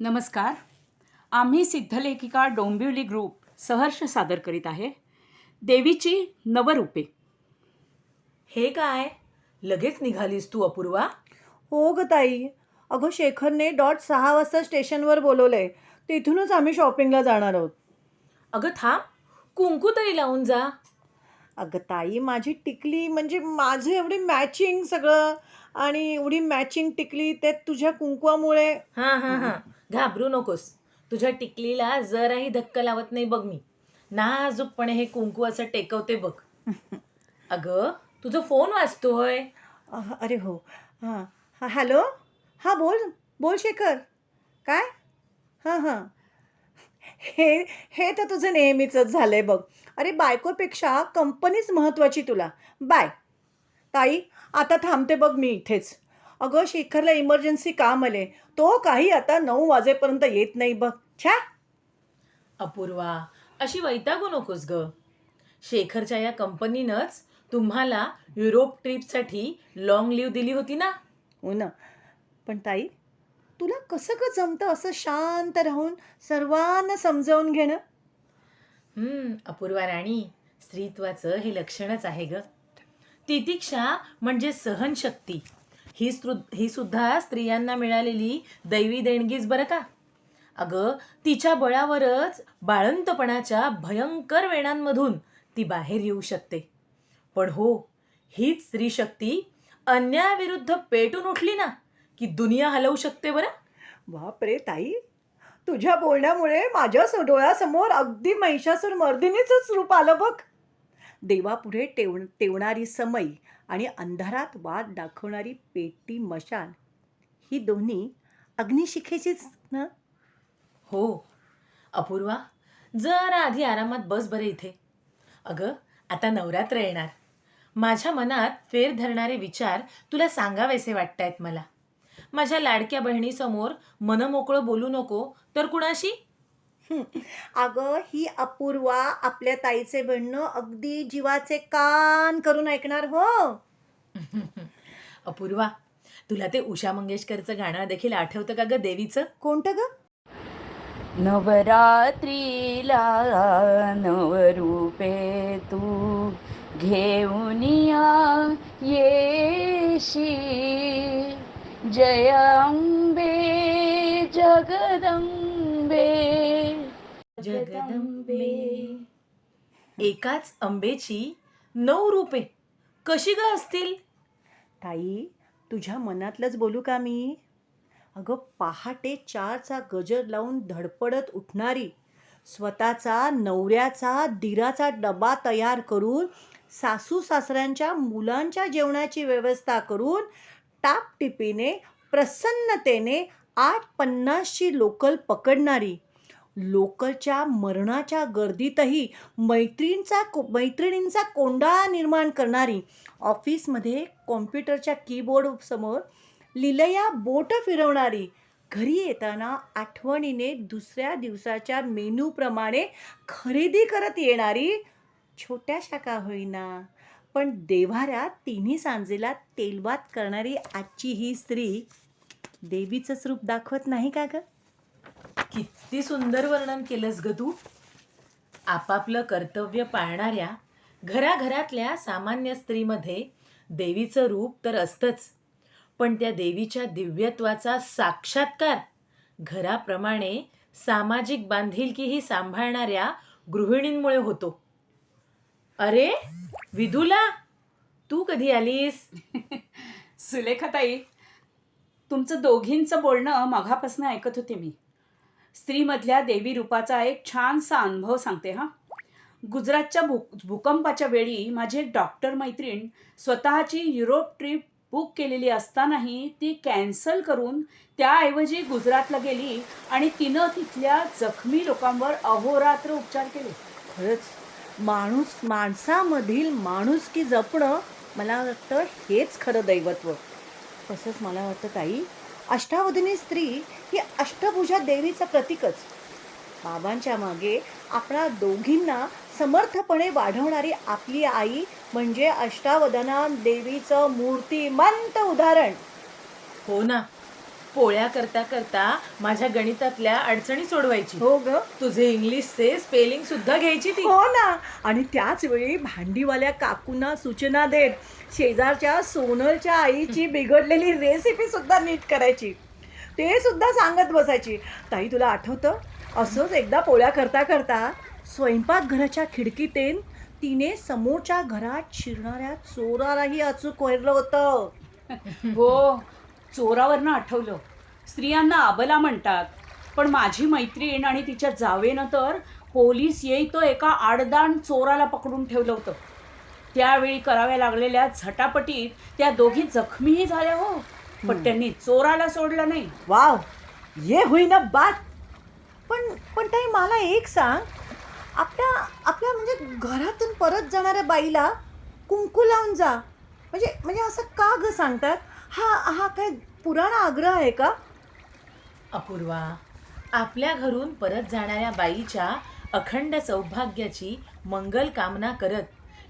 नमस्कार. आम्ही सिद्धलेखिका डोंबिवली ग्रुप सहर्ष सादर करीत आहे. देवीची नवरूपे. हे काय? लगेच निघालीस तू अपूर्वा? हो ग ताई. अगं शेखरने डॉट सहा वाजता स्टेशनवर बोलवलंय. तिथूनच आम्ही शॉपिंगला जाणार आहोत. अगं थांब. कुंकू तरी लावून जा. अगं ताई माझी टिकली म्हणजे माझं एवढी मॅचिंग सगळं आणि एवढी मॅचिंग टिकली ते तुझ्या कुंकवामुळे हां हां हां. घाबरू नकोस. तुझ्या टिकलीला जराही धक्का लावत नाही बघ मी. नाजूकपणे हे कुंकू असं टेकवते बघ. अगं तुझं फोन वाजतोय. अह, अरे हो. हां. हां हॅलो? हां बोल. बोल शेखर. काय? हां हां. हे हे तर तुझं नेहमीचंच झालं आहे बघ. अरे बायकोपेक्षा कंपनीच महत्त्वाची तुला. बाय. ताई आता थांबते बघ मी इथेच. अगं शेखरला इमर्जन्सी काम आले. तो काही आता नऊ वाजेपर्यंत येत नाही बघ. छा अपूर्वा अशी वैतागू नकोस ग. शेखरच्या या कंपनीनंच तुम्हाला युरोप ट्रिपसाठी लॉंग लिव्ह दिली होती ना? हो ना. पण ताई तुला कसं ग जमतं असं शांत राहून सर्वांना समजावून घेणं? हम्म अपूर्वा राणी स्त्रीत्वाचं हे लक्षणच आहे ग. तितिक्षा म्हणजे सहनशक्ती. ही स्त्रु ही सुद्धा स्त्रियांना मिळालेली दैवी देणगीच बरं का? अगं तिच्या बळावरच बाळंतपणाच्या भयंकर वेणांमधून ती बाहेर येऊ शकते. पण हो हीच स्त्रीशक्ती अन्यायाविरुद्ध पेटून उठली ना. की दुनिया हलवू शकते बरं? बापरे ताई. तुझ्या बोलण्यामुळे माझ्या स- डोळ्यासमोर अगदी महिषासूर मर्दिनीचंच रूप आलं बघ. देवापुढे टेव टेवणारी समई आणि अंधारात वाट दाखवणारी पेटी मशाल ही दोन्ही अग्निशिखेचीच ना? हो. अपूर्वा जरा आधी आरामात बस बरे इथे. अगं आता नवरात्र येणार. माझ्या मनात फेर धरणारे विचार तुला सांगावेसे वाटतायत मला. माझ्या लाडक्या बहिणीसमोर मनमोकळं बोलू नको तर कुणाशी? अगं ही अपूर्वा आपल्या ताईचे म्हणणं अगदी जीवाचे कान करून ऐकणार हो. अपूर्वा तुला ते उषा मंगेशकरचं गाणं देखील आठवतं का ग देवीचं? कोणतं ग? नवरात्रीला नवरूपे तू घेऊन या येशी जयांबे जगदंबे. जगदंबे. एकाच अंबेची नऊ रूपे कशी ग असतील? ताई तुझ्या मनातलंच बोलू का मी? अगं पहाटे चारचा गजर लावून धडपडत उठणारी स्वतःचा नवऱ्याचा दिराचा डबा तयार करून सासू सासऱ्यांच्या मुलांच्या जेवणाची व्यवस्था करून टापटिपीने प्रसन्नतेने आठ पन्नासची लोकल पकडणारी. लोकलच्या मरणाच्या गर्दीतही मैत्रीणचा को मैत्रिणींचा कोंडाळा निर्माण करणारी. ऑफिसमध्ये कॉम्प्युटरच्या कीबोर्डसमोर लिलया बोट फिरवणारी. घरी येताना आठवणीने दुसऱ्या दिवसाच्या मेनूप्रमाणे खरेदी करत येणारी. छोट्याशा का होईना. पण देव्हाऱ्यात तिन्ही सांजेला तेलवात करणारी आजची ही स्त्री देवीचंच रूप दाखवत नाही का ग? किती सुंदर वर्णन केलंस ग तू. आपापलं कर्तव्य पाळणाऱ्या घराघरातल्या सामान्य स्त्रीमध्ये देवीचं रूप तर असतंच पण त्या देवीच्या दिव्यत्वाचा साक्षात्कार घराप्रमाणे सामाजिक बांधिलकीही सांभाळणाऱ्या गृहिणींमुळे होतो. अरे विधुला तू कधी आलीस? सुलेखाताई तुमचं दोघींचं बोलणं मघापासून ऐकत होते मी. स्त्रीमधल्या देवी रूपाचा एक छानसा अनुभव सांगते हां. गुजरातच्या भू भूकंपाच्या वेळी माझी एक डॉक्टर मैत्रीण स्वतःची युरोप ट्रिप बुक केलेली असतानाही ती कॅन्सल करून त्याऐवजी गुजरातला गेली आणि तिनं तिथल्या जखमी लोकांवर अहोरात्र उपचार केले. खरंच? माणूस माणसामधील माणुसकी जपणं मला वाटतं हेच खरं दैवत्व. तसंच मला वाटतं ताई अष्टावधिनी स्त्री ही अष्टभुजा देवीचं प्रतीकच. बाबांच्या मागे आपणा दोघींना समर्थपणे वाढवणारी आपली आई म्हणजे अष्टावधना देवीचं मूर्तिमंत उदाहरण. हो ना. पोळ्या करता करता माझ्या गणितातल्या अडचणी सोडवायची. हो ग. तुझे इंग्लिशचे स्पेलिंग सुद्धा घ्यायची ती. हो ना. आणि त्याच वेळी भांडीवाल्या काकूंना सूचना देत शेजारच्या सोनलच्या आईची बिघडलेली रेसिपी सुद्धा नीट करायची. ते सुद्धा सांगत बसायची. ताई तुला आठवतं? असंच एकदा पोळ्या करता करता स्वयंपाकघराच्या खिडकीतेन तिने समोरच्या घरात शिरणाऱ्या चोरालाही अचूक वरलं होतं. हो. चोरावरनं आठवलं. स्त्रियांना आबला म्हणतात पण माझी मैत्रीण आणि तिच्या जावेनं तर पोलीस येई तो एका आडदाण चोराला पकडून ठेवलं होतं. त्यावेळी कराव्या लागलेल्या झटापटीत त्या दोघी जखमीही झाल्या हो. पण त्यांनी चोराला सोडलं नाही. वाव ये होईना बात. पण पण ताई मला एक सांग. आपल्या आपल्या म्हणजे घरातून परत जाणाऱ्या बाईला कुंकू लावून जा. म्हणजे म्हणजे असं का ग सांगतात? हा हा काय पुराणा आग्रह आहे का? अपूर्वा आपल्या घरून परत जाणाऱ्या बाईच्या अखंड सौभाग्याची मंगल कामना करत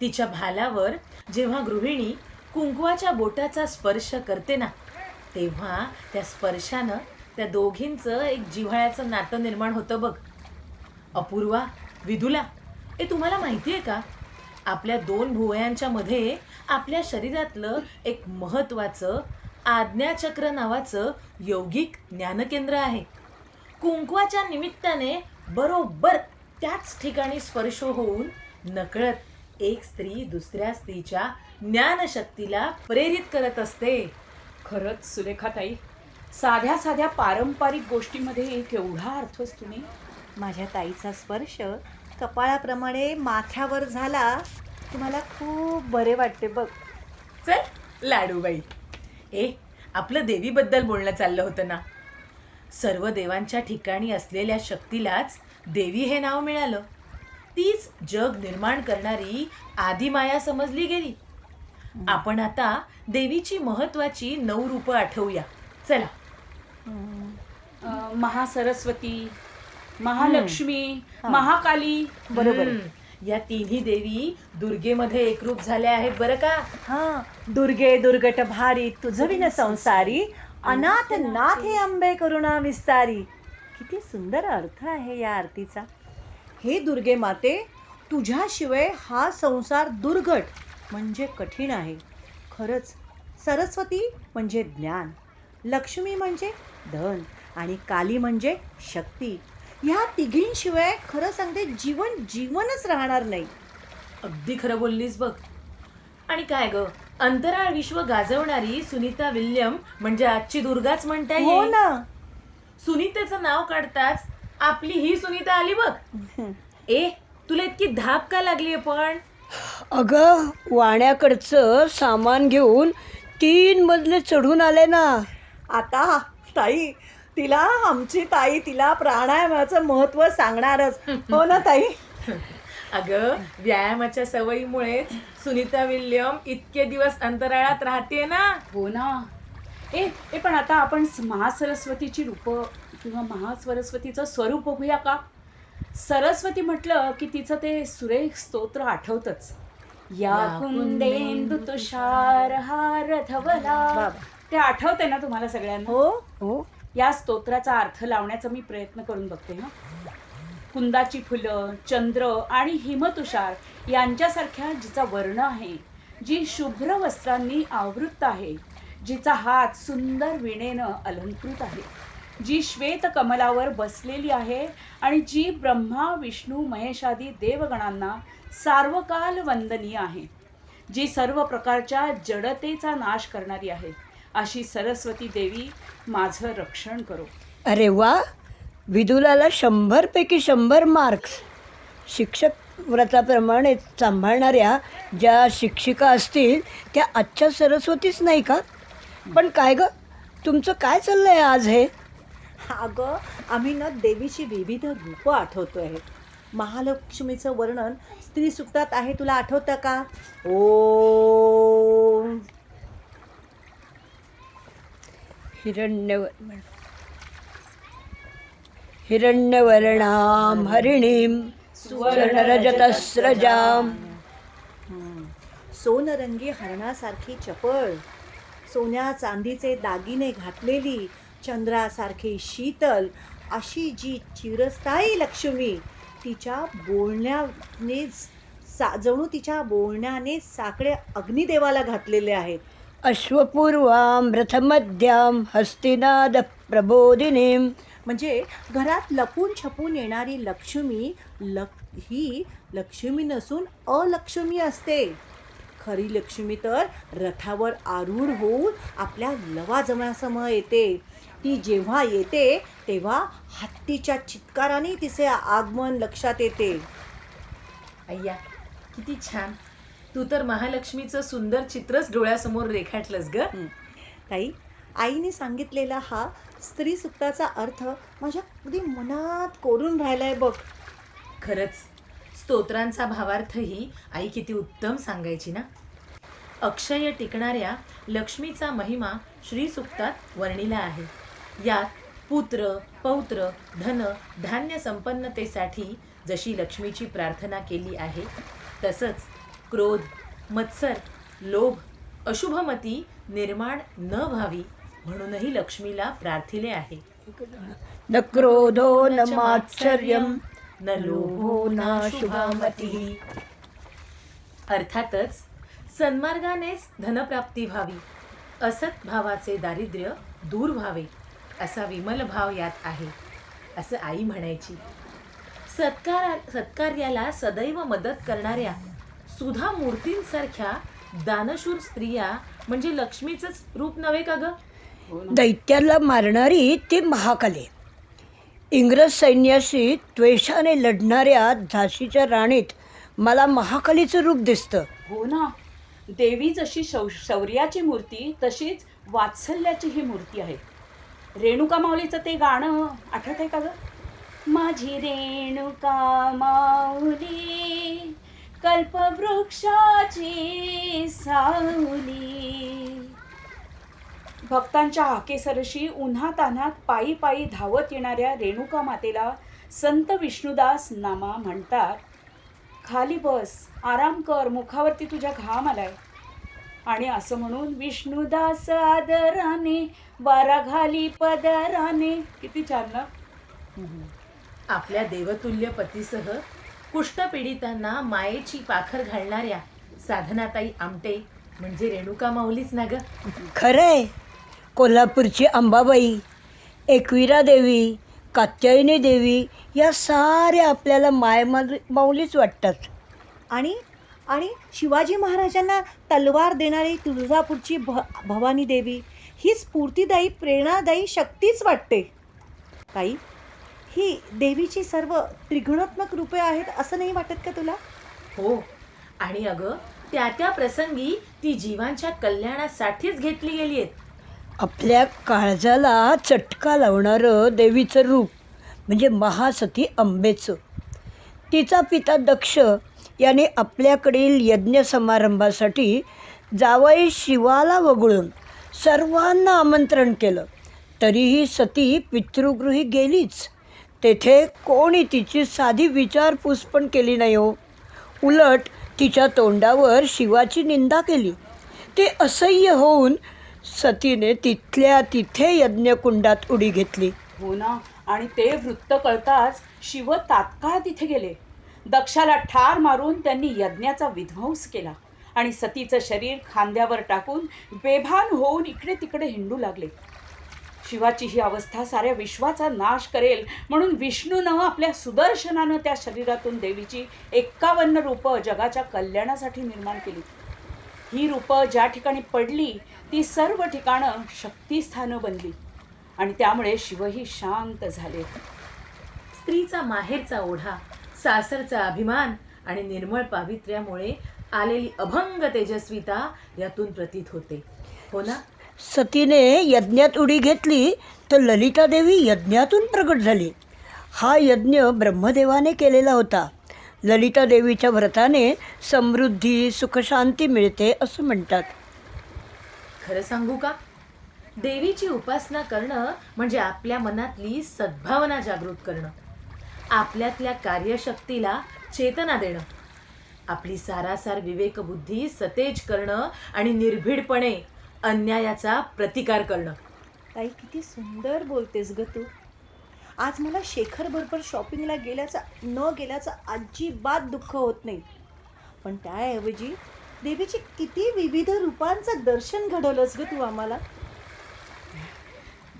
तिच्या भालावर जेव्हा गृहिणी कुंकवाच्या बोटाचा स्पर्श करते ना तेव्हा त्या स्पर्शानं त्या दोघींचं एक जिव्हाळ्याचं नातं निर्माण होतं बघ. अपूर्वा विदुला हे तुम्हाला माहिती आहे का? आपल्या दोन भुवयांच्या मध्ये आपल्या शरीरातलं एक महत्त्वाचं आज्ञाचक्र नावाचं यौगिक ज्ञानकेंद्र आहे. कुंकवाच्या निमित्ताने बरोबर त्याच ठिकाणी स्पर्श होऊन नकळत एक स्त्री दुसऱ्या स्त्रीच्या ज्ञानशक्तीला प्रेरित करत असते. खरंच सुरेखाताई साध्या साध्या पारंपरिक गोष्टीमध्ये केवढा अर्थ असतो नाही माझ्या ताईचा स्पर्श कपाळाप्रमाणे माथ्यावर झाला की मला खूप बरे वाटते बघ. चल लाडूबाई. ए आपलं देवीबद्दल बोलणं चाललं होतं ना. सर्व देवांच्या ठिकाणी असलेल्या शक्तीलाच देवी हे नाव मिळालं. तीच जग निर्माण करणारी आदिमाया समजली गेली. आपण आता देवीची महत्वाची नऊ रूपं आठवूया. चला. महासरस्वती महालक्ष्मी. महाकाली. बरोबर. आहे. या तिन्ही देवी दुर्गेमध्ये एकरूप झाल्या आहेत बरं का? हा. दुर्गे दुर्गट भारी तुझं विन संसारी अनाथ नाथ हे अंबे करुणा विस्तारी. किती सुंदर अर्थ आहे या आरतीचा. हे दुर्गे माते तुझ्याशिवाय हा संसार दुर्घट म्हणजे कठीण आहे. खरंच सरस्वती म्हणजे ज्ञान लक्ष्मी म्हणजे धन आणि काली म्हणजे शक्ती. ह्या तिघींशिवाय खरं सांगते जीवन जीवनच राहणार नाही. अगदी खरं बोललीस बघ. आणि काय ग अंतराळ विश्व गाजवणारी सुनीता विल्यम म्हणजे आजची दुर्गाच म्हणता हो येईल ना. सुनीतेचं नाव काढताच आपली ही सुनीता आली बघ. ए तुला इतकी धाप का लागली पण? अगं वाण्याकडचं सामान घेऊन तीन मजले चढून आले ना. आता ताई तिला आमची ताई तिला प्राणायामाचं महत्त्व सांगणारच. हो ना ताई? अगं व्यायामाच्या सवयीमुळे सुनीता विल्यम इतके दिवस अंतराळात राहते ना? हो ना. ए ए पण आता आपण महासरस्वतीची रूपं किंवा महासरस्वतीचं स्वरूप बघूया का? सरस्वती म्हटलं की तिचं ते सुरेख स्तोत्र आठवतच. या कुंदेंदु तुषार हार धवला. ते आठवते ना तुम्हाला सगळ्यांना? हो हो. या स्तोत्राचा अर्थ लावण्याचा मी प्रयत्न करून बघते हां. कुंदाची फुलं चंद्र आणि हिमतुषार यांच्यासारख्या जिचा वर्ण आहे जी शुभ्र वस्त्रांनी आवृत्त आहे जिचा हात सुंदर विणेनं अलंकृत आहे जी श्वेत कमलावर बसलेली आहे आणि जी ब्रह्मा विष्णू महेशादी देवगणांना सार्वकाल वंदनीय आहे जी सर्व प्रकारच्या जडतेचा नाश करणारी आहे. अशी सरस्वती देवी माझं रक्षण करो. अरे वा विदुलाला शंभरपैकी शंभर मार्क्स शिक्षक व्रताप्रमाणे सांभाळणाऱ्या ज्या शिक्षिका असतील त्या आजच्या सरस्वतीच नाही का? पण काय ग तुमचं काय चाललंय आज हे? अगं आम्ही ना देवीची विविध रूपं आठवतो आहे महालक्ष्मीचं वर्णन स्त्री सुक्तात आहे तुला आठवतं का? ओ हिरण्य हिरण्यवर्णां हरिणीं सुवर्णरजतस्रजां सोनरंगी हरणासारखी चपळ सोन्या चांदीचे दागिने घातलेली चंद्रासारखी शीतल अशी जी चिरस्थायी लक्ष्मी तिच्या बोलण्याने सा जणू तिच्या बोलण्याने साकडे अग्निदेवाला घातलेले आहेत अश्वपूर्वां रथमध्यां हस्तिनाद प्रबोधिनीं म्हणजे घरात लपून छपून येणारी लक्ष्मी लक ही लक्ष्मी नसून अलक्ष्मी असते. खरी लक्ष्मी तर रथावर आरूढ होऊन आपल्या लवाजमासमोर येते. ती जेव्हा येते तेव्हा हत्तीच्या चित्काराने तिचे आगमन लक्षात येते. अय्या किती छान. तू तर महालक्ष्मीचं सुंदर चित्रच डोळ्यासमोर रेखाटलंस ग. ताई आईने सांगितलेला हा स्त्री सुक्ताचा अर्थ माझ्या अगदी मनात कोरून राहिलाय बघ. खरंच स्तोत्रांचा भावार्थही आई किती उत्तम सांगायची ना? अक्षय टिकणाऱ्या लक्ष्मीचा महिमा श्रीसुक्तात वर्णिला आहे. यात पुत्र पौत्र धन धान्य संपन्नतेसाठी जशी लक्ष्मीची प्रार्थना केली आहे तसंच क्रोध मत्सर लोभ अशुभमती निर्माण न व्हावी म्हणूनही लक्ष्मीला प्रार्थिले आहे. न क्रोधो न मात्सर्यं न लोभो ना शुभामती. अर्थातच सन्मार्गानेच धनप्राप्ती व्हावी असत भावाचे दारिद्र्य दूर व्हावे असा विमल भाव यात आहे असं आई म्हणायची. सत्कार सत्कार्याला सदैव मदत करणाऱ्या सुधा मूर्तींसारख्या दानशूर स्त्रिया म्हणजे लक्ष्मीचंच रूप नव्हे का ग? हो दैत्याला मारणारी ती महाकाली. इंग्रज सैन्याशी द्वेषाने लढणाऱ्या झाशीच्या राणीत मला महाकालीचं रूप दिसतं. हो ना. देवी जशी शौ शौर्याची मूर्ती तशीच वात्सल्याची ही मूर्ती आहे. रेणुका माऊलीचं ते गाणं आठवत आहे का ग? माझी रेणुका माऊली कल्पवृक्षाची सावली. भक्तांच्या हाकेसरशी उन्हात तान्हात पायी पायी धावत येणाऱ्या रेणुका मातेला संत विष्णुदास नामा म्हणतात. खाली बस आराम कर मुखावरती तुझ्या घाम आलाय. आणि असं म्हणून विष्णुदास आदराने वारा घाली पदराने किती छान ना? आपल्या देवतुल्य पतीसह कुष्ठपीडितांना मायेची पाखर घालणाऱ्या साधनाताई आमटे म्हणजे रेणुका माऊलीच ना ग? खरंय. कोल्हापूरची अंबाबाई एकविरा देवी कात्यायनी देवी या साऱ्या आपल्याला माय माऊलीच वाटतात. आणि आणि शिवाजी महाराजांना तलवार देणारी तुळजापूरची भ भवानी देवी ही स्फूर्तिदायी प्रेरणादायी शक्तीच वाटते. ताई ही देवीची सर्व त्रिगुणात्मक रूपे आहेत असं नाही वाटत का तुला? हो. आणि अगं त्या त्या प्रसंगी ती जीवांच्या कल्याणासाठीच घेतली गेली आहेत. आपल्या काळजाला चटका लावणारं देवीचं रूप म्हणजे महासती अंबेचं तिचा पिता दक्ष याने आपल्याकडील यज्ञ समारंभासाठी जावई शिवाला वगळून सर्वांना आमंत्रण केलं. तरीही सती पितृगृही गेलीच. तेथे कोणी तिची साधी विचारपूस पण केली नाही हो. उलट तिच्या तोंडावर शिवाची निंदा केली. ते असह्य होऊन सतीने तिथल्या तिथे यज्ञकुंडात उडी घेतली. हो ना? आणि ते वृत्त कळताच शिव तात्काळ तिथे गेले. दक्षाला ठार मारून त्यांनी यज्ञाचा विध्वंस केला आणि सतीचं शरीर खांद्यावर टाकून बेभान होऊन इकडे तिकडे हिंडू लागले. शिवाची ही अवस्था साऱ्या विश्वाचा नाश करेल. म्हणून विष्णूनं आपल्या सुदर्शनानं त्या शरीरातून देवीची एक्कावन्न रूपं जगाच्या कल्याणासाठी निर्माण केली. ही रूपं ज्या ठिकाणी पडली ती सर्व ठिकाणं शक्तिस्थानं बनली. आणि त्यामुळे शिवही शांत झाले. स्त्रीचा माहेरचा ओढा सासरचा अभिमान आणि निर्मळ पावित्र्यामुळे आलेली अभंग तेजस्विता यातून प्रतीत होते. हो ना? सतीने यज्ञात उडी घेतली तर ललितादेवी यज्ञातून प्रगट झाली. हा यज्ञ ब्रह्मदेवाने केलेला होता. ललिता देवीच्या व्रताने समृद्धी सुखशांती मिळते असं म्हणतात. खरं सांगू का? देवीची उपासना करणं म्हणजे आपल्या मनातली सद्भावना जागृत करणं. आपल्यातल्या कार्यशक्तीला चेतना देणं. आपली सारासार विवेकबुद्धी सतेज करणं आणि निर्भीडपणे अन्यायाचा प्रतिकार करणं. ताई किती सुंदर बोलतेस ग तू. आज मला शेखर बरोबर शॉपिंगला गेल्याचा न गेल्याचं अजिबात दुःख होत नाही. पण त्याऐवजी देवीची किती विविध रूपांचं दर्शन घडवलंस ग तू आम्हाला.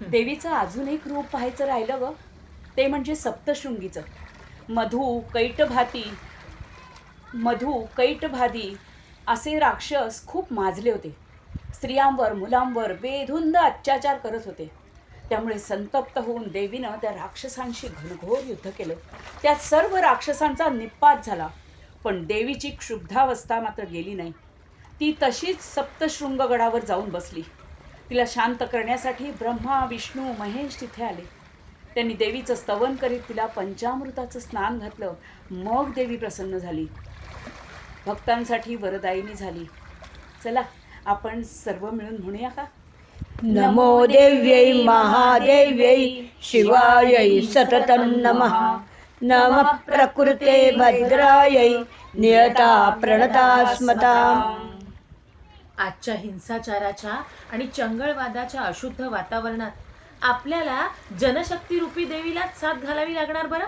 देवीचं अजून एक रूप पाहायचं राहिलं ग ते म्हणजे सप्तशृंगीचं. मधू कैटभाती मधू कैटभादी असे राक्षस खूप माजले होते. स्त्रियांवर मुलांवर बेधुंद अत्याचार करत होते. त्यामुळे संतप्त होऊन देवीनं त्या राक्षसांशी घनघोर युद्ध केलं. त्यात सर्व राक्षसांचा निपात झाला. पण देवीची क्षुब्धावस्था मात्र गेली नाही. ती तशीच सप्तशृंगगडावर जाऊन बसली. तिला शांत करण्यासाठी ब्रह्मा विष्णू महेश तिथे आले. त्यांनी देवीचं स्तवन करीत तिला पंचामृताचं स्नान घातलं. मग देवी प्रसन्न झाली. भक्तांसाठी वरदायिनी झाली. चला आपण सर्व मिळून म्हणूया का? नमो देव्यै महादेव्यै शिवायै सततं नमः। नमः प्रकृते भद्रायै नियता प्रणता स्मताम्। आजच्या हिंसाचाराच्या आणि चंगळवादाच्या अशुद्ध वातावरणात आपल्याला जनशक्ती रूपी देवीलाच साथ घालावी लागणार बरं?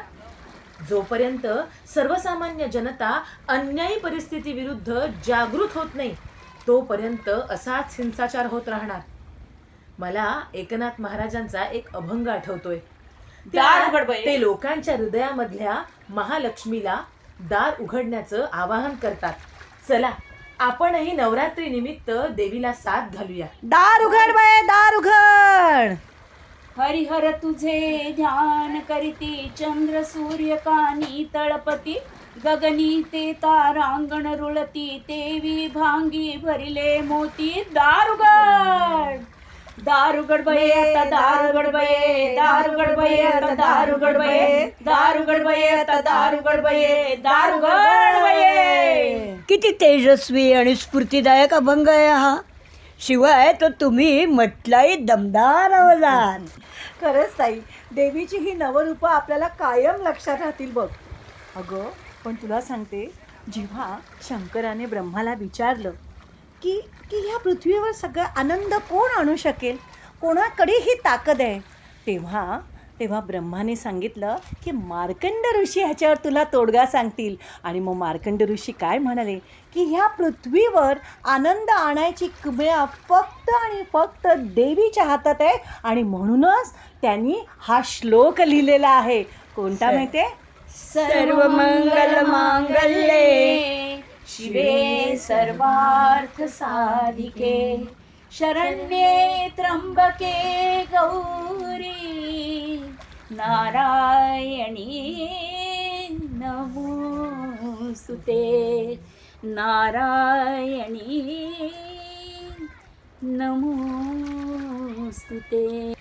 जोपर्यंत सर्वसामान्य जनता अन्यायी परिस्थितीविरुद्ध जागृत होत नाही तोपर्यंत असाच हिंसाचार होत राहणार. मला एकनाथ महाराजांचा एक अभंग आठवतोय. दार ते लोकांच्या हृदयामधल्या महालक्ष्मीला दार उघडण्याचं आवाहन करतात. चला आपणही नवरात्री निमित्त देवीला साथ घालूया. दार उघड बाय दार उघड. हरिहर तुझे ध्यान करीती चंद्र सूर्य कानी तळपती. गगनी ते तारांगण रुळती तेवी भांगी भरिले मोती दारुगड दारुगड बये आता दारुगड बये दारुगड बये आता दारुगड बये दारुगड बये आता दारुगड बये दारुगड बये किती तेजस्वी आणि स्फूर्तिदायक अभंग आहे हा शिवाय तो तुम्ही म्हटलाही दमदार आवाजात खरंच ताई देवीची ही नवरूपं आपल्याला कायम लक्षात राहतील बघ अगं पण तुला सांगते जेव्हा शंकराने ब्रह्माला विचारलं की की ह्या पृथ्वीवर सगळा आनंद कोण आणू शकेल? कोणाकडे ही ताकद आहे? तेव्हा तेव्हा ब्रह्माने सांगितलं की मार्कंड ऋषी ह्याच्यावर तुला तोडगा सांगतील. आणि मग मार्कंड ऋषी काय म्हणाले? की ह्या पृथ्वीवर आनंद आणायची किमया फक्त आणि फक्त देवीच्या हातात आहे. आणि म्हणूनच त्यांनी हा श्लोक लिहिलेला आहे. कोणता माहिती सर्व मंगल मांगल्ये शिवे सर्वार्थ साधिके शरण्ये त्र्यंबके गौरी। नारायणी नमोस्तुते। नारायणी नमोस्तुते।